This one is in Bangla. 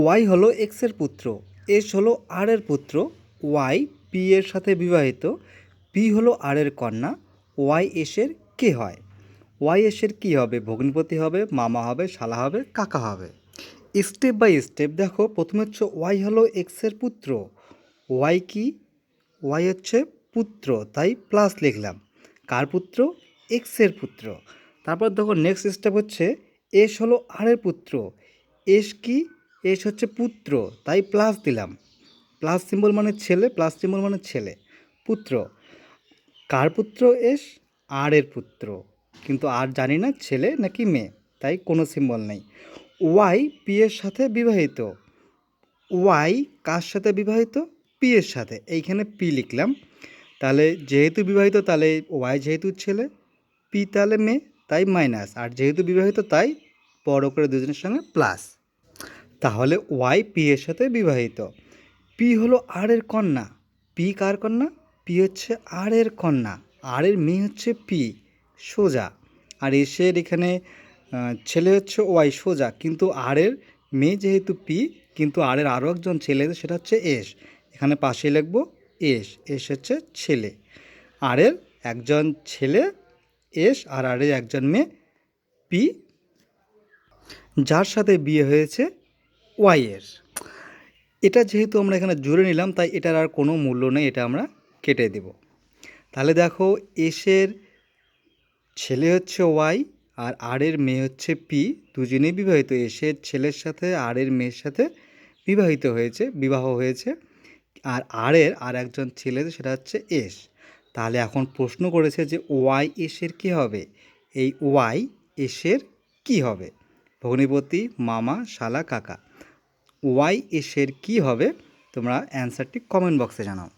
ওয়াই হলো এক্সের পুত্র এস হলো আর এর পুত্র ওয়াই পি এর সাথে বিবাহিত পি হলো আর এর কন্যা ওয়াই এসের কে হয়? ওয়াই এসের কী হবে? ভগ্নিপতি হবে, মামা হবে, শালা হবে, কাকা হবে। স্টেপ বাই স্টেপ দেখো, প্রথমে হচ্ছে ওয়াই হলো এক্সের পুত্র। ওয়াই কি? ওয়াই হচ্ছে পুত্র, তাই প্লাস লিখলাম। কার পুত্র? এক্সের পুত্র। তারপর দেখো নেক্সট স্টেপ হচ্ছে এস হলো আর এর পুত্র। এস কি? এস হচ্ছে পুত্র, তাই প্লাস দিলাম। প্লাস সিম্বল মানে ছেলে প্লাস সিম্বল মানে ছেলে। পুত্র, কার পুত্র এস আর এর পুত্র। কিন্তু আর জানি না ছেলে নাকি মেয়ে, তাই কোনো সিম্বল নেই। ওয়াই পি এর সাথে বিবাহিত। ওয়াই কার সাথে বিবাহিত? পি এর সাথে। এইখানে পি লিখলাম। তাহলে যেহেতু বিবাহিত, তাহলে ওয়াই যেহেতু ছেলে পি তাহলে মেয়ে, তাই মাইনাস আর যেহেতু বিবাহিত, তাই বড় করে দুজনের সঙ্গে প্লাস তাহলে ওয়াই পি এর সাথে বিবাহিত। পি হলো আর এর কন্যা। পি কার কন্যা? পি হচ্ছে আর এর কন্যা। আর এর মেয়ে হচ্ছে পি, সোজা। আর এসের এখানে ছেলে হচ্ছে ওয়াই, সোজা। কিন্তু আর এর মেয়ে যেহেতু পি, কিন্তু আর এর আরও একজন ছেলে সেটা হচ্ছে এস। এখানে পাশে লিখব এস। এস হচ্ছে ছেলে। আর এর একজন ছেলে এস আর আর এর একজন মেয়ে পি। যার সাথে বিয়ে হয়েছে ওয়াইয়ের এটা যেহেতু আমরা এখানে জুড়ে নিলাম, তাই এটার আর কোনো মূল্য নেই, এটা আমরা কেটে দেব। তাহলে দেখো এসের ছেলে হচ্ছে ওয়াই আর আরের মেয়ে হচ্ছে পি দুজনেই বিবাহিত। এসের ছেলের সাথে আরের মেয়ের সাথে বিবাহিত হয়েছে, বিবাহ হয়েছে। আর আরের আর একজন ছেলে, সেটা হচ্ছে এস তাহলে এখন প্রশ্ন করেছে যে ওয়াই এসের কী হবে? এই ওয়াই এসের কী হবে? ভগ্নিপতি, মামা, শালা, কাকা। ওয়াই এসের কি হবে? তোমরা অ্যান্সারটি কমেন্ট বক্সে জানাও।